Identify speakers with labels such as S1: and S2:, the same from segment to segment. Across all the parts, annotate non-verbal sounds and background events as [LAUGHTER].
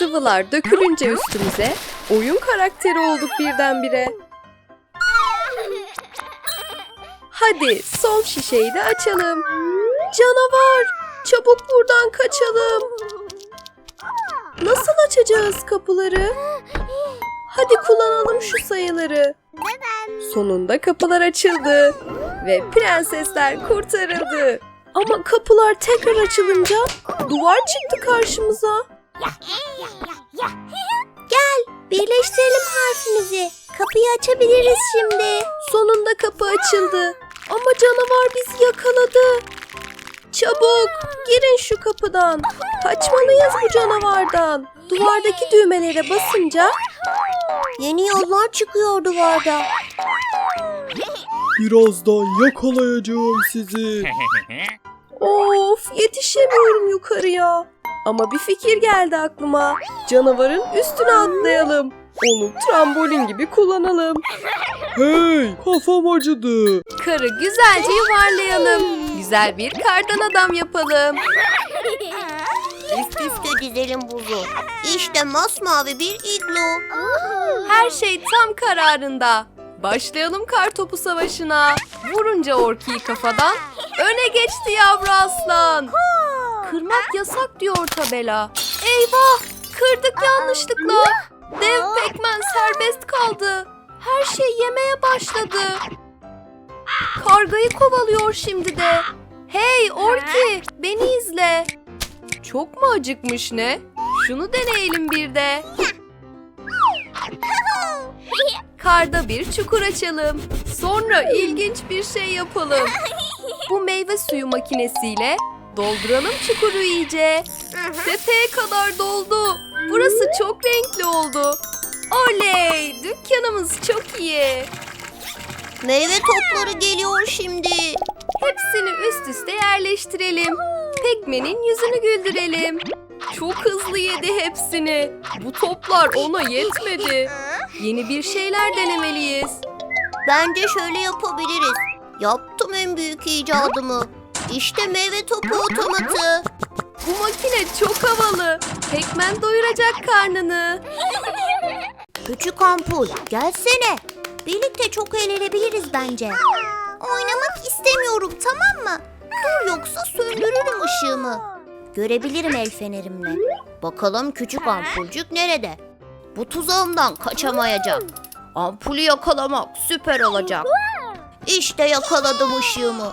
S1: Sıvılar dökülünce üstümüze oyun karakteri olduk birdenbire. Hadi son şişeyi de açalım. Canavar! Çabuk buradan kaçalım. Nasıl açacağız kapıları? Hadi kullanalım şu sayıları. Sonunda kapılar açıldı ve prensesler kurtarıldı. Ama kapılar tekrar açılınca duvar çıktı karşımıza.
S2: Birleştirelim harfimizi. Kapıyı açabiliriz şimdi.
S1: Sonunda kapı açıldı. Ama canavar bizi yakaladı. Çabuk girin şu kapıdan. Kaçmalıyız bu canavardan. Duvardaki düğmelere basınca
S2: Yeni yollar çıkıyor duvarda.
S3: Birazdan yakalayacağım sizi.
S1: of yetişemiyorum yukarıya. Ama bir fikir geldi aklıma. Canavarın üstüne atlayalım. Onu trambolin gibi kullanalım.
S3: Hey kafam acıdı.
S1: Karı güzelce yuvarlayalım. Güzel bir kardan adam yapalım.
S2: Üst üste dizelim buzu. İşte masmavi bir iglo.
S1: Her şey tam kararında. Başlayalım kar topu savaşına. Vurunca Orki'yi kafadan öne geçti yavru aslan. Kırmak yasak diyor tabela. Eyvah! Kırdık yanlışlıkla. Dev pekmen serbest kaldı. Her şey yemeye başladı. Kargayı kovalıyor şimdi de. Hey Orki beni izle. Çok mu acıkmış ne? Şunu deneyelim bir de. Karda bir çukur açalım. Sonra ilginç bir şey yapalım. Bu meyve suyu makinesiyle dolduralım çukuru iyice. Tepeye kadar doldu. Burası çok renkli oldu. Oley! Dükkanımız çok iyi.
S2: Meyve topları geliyor şimdi.
S1: Hepsini üst üste yerleştirelim. Pekmen'in yüzünü güldürelim. Çok hızlı yedi hepsini. Bu toplar ona yetmedi. Yeni bir şeyler denemeliyiz.
S2: Bence şöyle yapabiliriz. Yaptım en büyük icadımı. İşte meyve topu otomatı.
S1: Bu makine çok havalı. Pekmen doyuracak karnını.
S2: Küçük ampul gelsene. Birlikte çok eğlenebiliriz bence. Oynamak istemiyorum tamam mı? Dur yoksa söndürürüm ışığımı. Görebilirim el fenerimle. Bakalım küçük ampulcük nerede? Bu tuzağımdan kaçamayacak. Ampulü yakalamak süper olacak. İşte yakaladım ışığımı.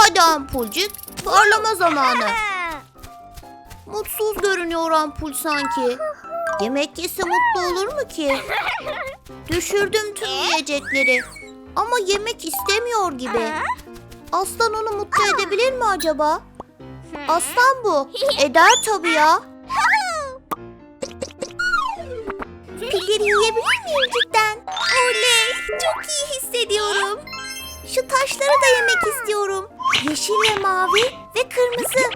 S2: Hadi ampulcük parlama zamanı. [LAUGHS] Mutsuz görünüyor ampul sanki. Yemek yese mutlu olur mu ki? [LAUGHS] Düşürdüm tüm yiyecekleri. Ama yemek istemiyor gibi. Aslan onu mutlu edebilir mi acaba? Aslan bu. [LAUGHS] Eder tabii ya. Pilleri yiyebilir miyim cidden? Oley! Çok iyi hissediyorum. Şu taşları da yemek istiyorum. Yeşil ve mavi ve kırmızı.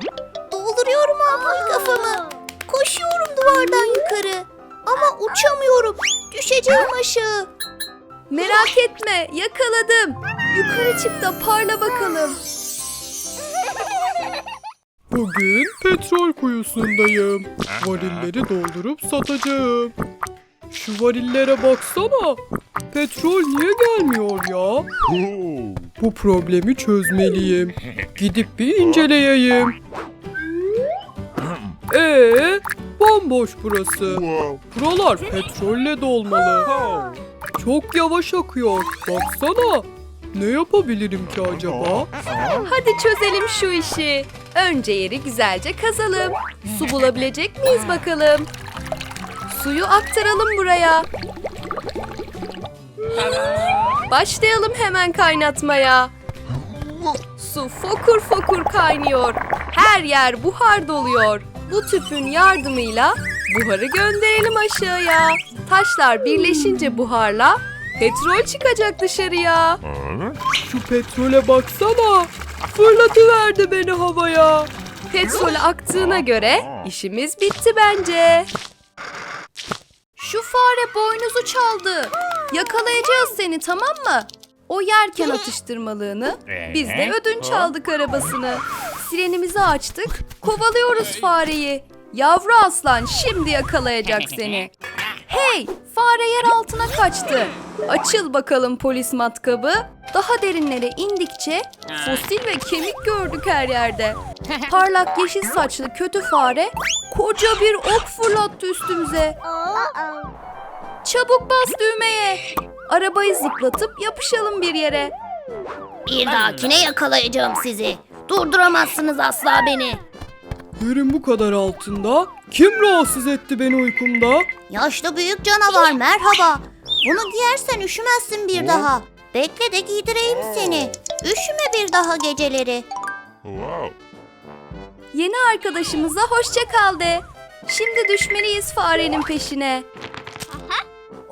S2: Dolduruyorum ampul kafamı. Koşuyorum duvardan yukarı. Ama uçamıyorum. Düşeceğim aşağı.
S1: Merak etme yakaladım. Yukarı çık da parla bakalım.
S3: Bugün petrol kuyusundayım. Varilleri doldurup satacağım. Şu varillere baksana. Petrol niye gelmiyor ya? Bu problemi çözmeliyim. Gidip bir inceleyeyim. Ee, bomboş burası. Buralar petrolle dolmalı. Çok yavaş akıyor. Baksana. Ne yapabilirim ki acaba?
S1: Hadi çözelim şu işi. Önce yeri güzelce kazalım. Su bulabilecek miyiz bakalım? Suyu aktaralım buraya. Başlayalım hemen kaynatmaya. Su fokur fokur kaynıyor. Her yer buhar doluyor. Bu tüpün yardımıyla buharı gönderelim aşağıya. Taşlar birleşince buharla petrol çıkacak dışarıya.
S3: Şu petrole baksana. Fırlatıverdi beni havaya.
S1: Petrol aktığına göre işimiz bitti bence. Şu fare boynuzu çaldı. Yakalayacağız seni tamam mı? O yerken atıştırmalığını, biz de ödünç aldık arabasını. Sirenimizi açtık, kovalıyoruz fareyi. Yavru aslan şimdi yakalayacak seni. Hey, fare yer altına kaçtı. Açıl bakalım polis matkabı. Daha derinlere indikçe fosil ve kemik gördük her yerde. Parlak yeşil saçlı kötü fare koca bir ok fırlattı üstümüze. Çabuk bas düğmeye. Arabayı zıplatıp yapışalım bir yere.
S2: Bir dahakine yakalayacağım sizi. Durduramazsınız asla beni.
S3: Yerin bu kadar altında. Kim rahatsız etti beni uykumda?
S2: Yaşlı büyük canavar merhaba. Bunu giyersen üşümezsin bir daha. Bekle de giydireyim seni. Üşüme bir daha geceleri.
S1: Yeni arkadaşımıza hoşça kal de. Şimdi düşmeliyiz farenin peşine.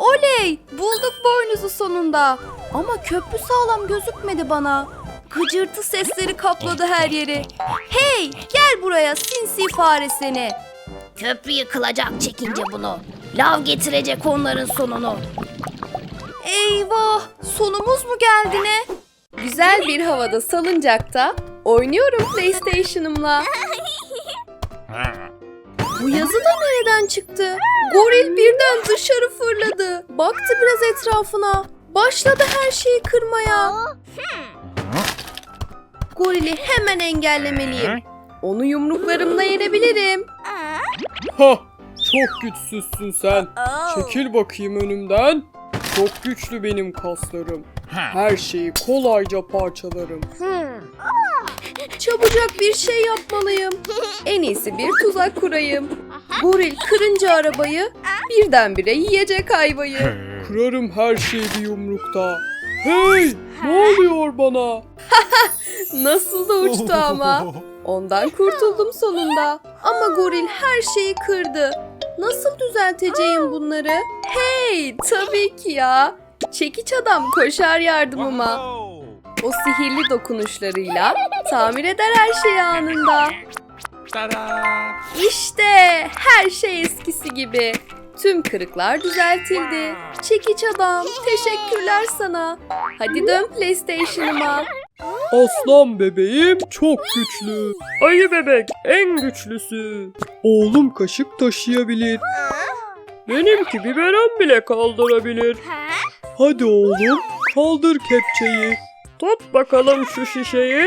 S1: Oley! Bulduk boynuzu sonunda. Ama köprü sağlam gözükmedi bana. Gıcırtı sesleri kapladı her yeri. Hey! Gel buraya sinsi fare seni.
S2: Köprü yıkılacak çekince bunu. Lav getirecek onların sonunu.
S1: Eyvah! Sonumuz mu geldi ne? Güzel bir havada salıncakta oynuyorum PlayStation'ımla. [LAUGHS] Bu yazı da nereden çıktı? Goril birden dışarı fırladı. Baktı biraz etrafına. Başladı her şeyi kırmaya. Gorili hemen engellemeliyim. Onu yumruklarımla yenebilirim.
S3: Ha, çok güçsüzsün sen. Çekil bakayım önümden. Çok güçlü benim kaslarım. Her şeyi kolayca parçalarım.
S1: Çabucak bir şey yapmalıyım. En iyisi bir tuzak kurayım. Goril kırınca arabayı birdenbire yiyecek ayvayı. [LAUGHS]
S3: Kırarım her şeyi bir yumrukta. Hey, ne oluyor bana? [LAUGHS]
S1: Nasıl da uçtu ama. Ondan kurtuldum sonunda. Ama goril her şeyi kırdı. Nasıl düzelteceğim bunları? Hey, tabii ki ya. Çekiç adam koşar yardımıma. O sihirli dokunuşlarıyla tamir eder her şeyi anında. İşte her şey eskisi gibi. Tüm kırıklar düzeltildi. Çekiç adam, teşekkürler sana. Hadi dön PlayStation'ıma.
S3: Aslan bebeğim çok güçlü. Ayı bebek en güçlüsü. Oğlum kaşık taşıyabilir. Benimki biberon bile kaldırabilir. Hadi oğlum kaldır kepçeyi. Tut bakalım şu şişeyi.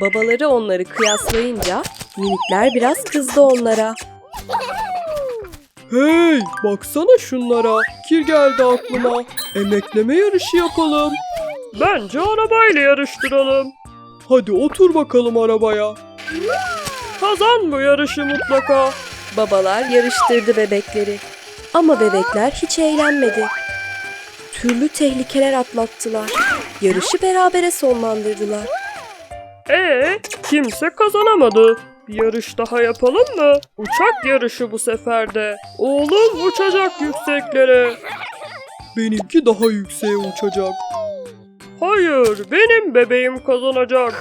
S1: Babaları onları kıyaslayınca minikler biraz kızdı onlara.
S3: Hey baksana şunlara. Kir geldi aklıma. Emekleme yarışı yapalım. Bence arabayla yarıştıralım. Hadi otur bakalım arabaya. Kazan bu yarışı mutlaka.
S1: Babalar yarıştırdı bebekleri. Ama bebekler hiç eğlenmedi. Türlü tehlikeler atlattılar. Yarışı berabere sonlandırdılar.
S3: Ee, kimse kazanamadı. Bir yarış daha yapalım mı? Uçak yarışı bu sefer de. Oğlum uçacak yükseklere. Benimki daha yükseğe uçacak. Hayır, benim bebeğim kazanacak.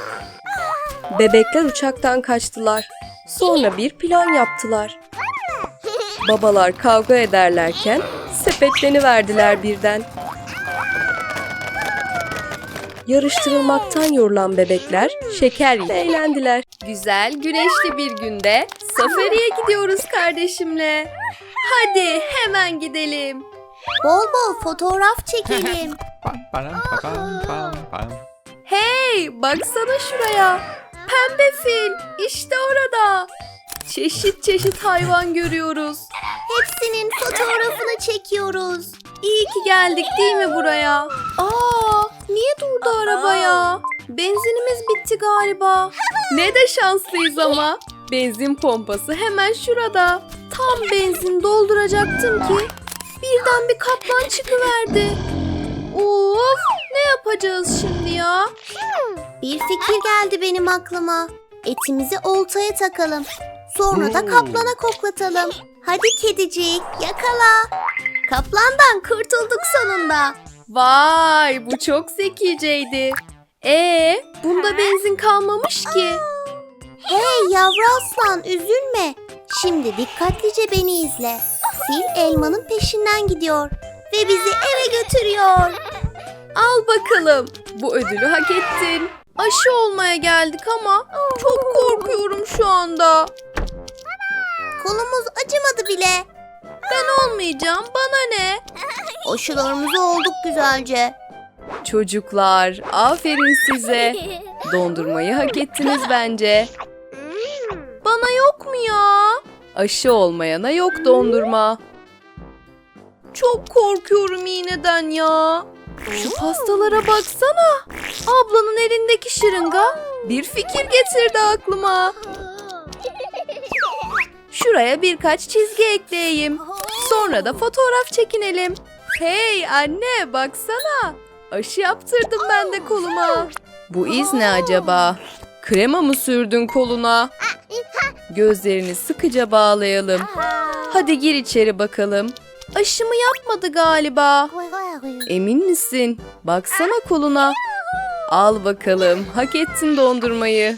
S1: Bebekler uçaktan kaçtılar. Sonra bir plan yaptılar. Babalar kavga ederlerken sepetleniverdiler birden. Yarıştırılmaktan yorulan bebekler şeker ile eğlendiler. Güzel güneşli bir günde safariye gidiyoruz kardeşimle. Hadi hemen gidelim.
S2: Bol bol fotoğraf çekelim. [LAUGHS]
S1: Hey baksana şuraya. Pembe fil işte orada. Çeşit çeşit hayvan görüyoruz.
S2: Hepsinin fotoğrafını çekiyoruz.
S1: İyi ki geldik değil mi buraya? Aa, niye durdu araba ya? Benzinimiz bitti galiba. [LAUGHS] Ne de şanslıyız ama. Benzin pompası hemen şurada. Tam benzin dolduracaktım ki birden bir kaplan çıkıverdi. Of, ne yapacağız şimdi ya?
S2: Bir fikir geldi benim aklıma. Etimizi oltaya takalım. Sonra da kaplana koklatalım. Hadi kedicik yakala. Kaplandan kurtulduk sonunda.
S1: Vay, bu çok zekiceydi. Ee, bunda benzin kalmamış ki.
S2: Hey yavru aslan üzülme. Şimdi dikkatlice beni izle. Fil elmanın peşinden gidiyor ve bizi eve götürüyor.
S1: Al bakalım. Bu ödülü hak ettin. Aşı olmaya geldik ama çok korkuyorum şu anda.
S2: Kolumuz acımadı bile.
S1: Ben olmayacağım bana ne?
S2: Aşılarımızı olduk güzelce.
S1: Çocuklar aferin size. Dondurmayı hak ettiniz bence. Bana yok mu ya? Aşı olmayana yok dondurma. Çok korkuyorum iğneden ya. Şu pastalara baksana. Ablanın elindeki şırınga bir fikir getirdi aklıma. Şuraya birkaç çizgi ekleyeyim. Sonra da fotoğraf çekinelim. Hey anne baksana. Aşı yaptırdım ben de koluma. Bu iz ne acaba? Krema mı sürdün koluna? Gözlerini sıkıca bağlayalım. Hadi gir içeri bakalım. Aşımı yapmadı galiba. Emin misin? Baksana koluna. Al bakalım. Hak ettin dondurmayı.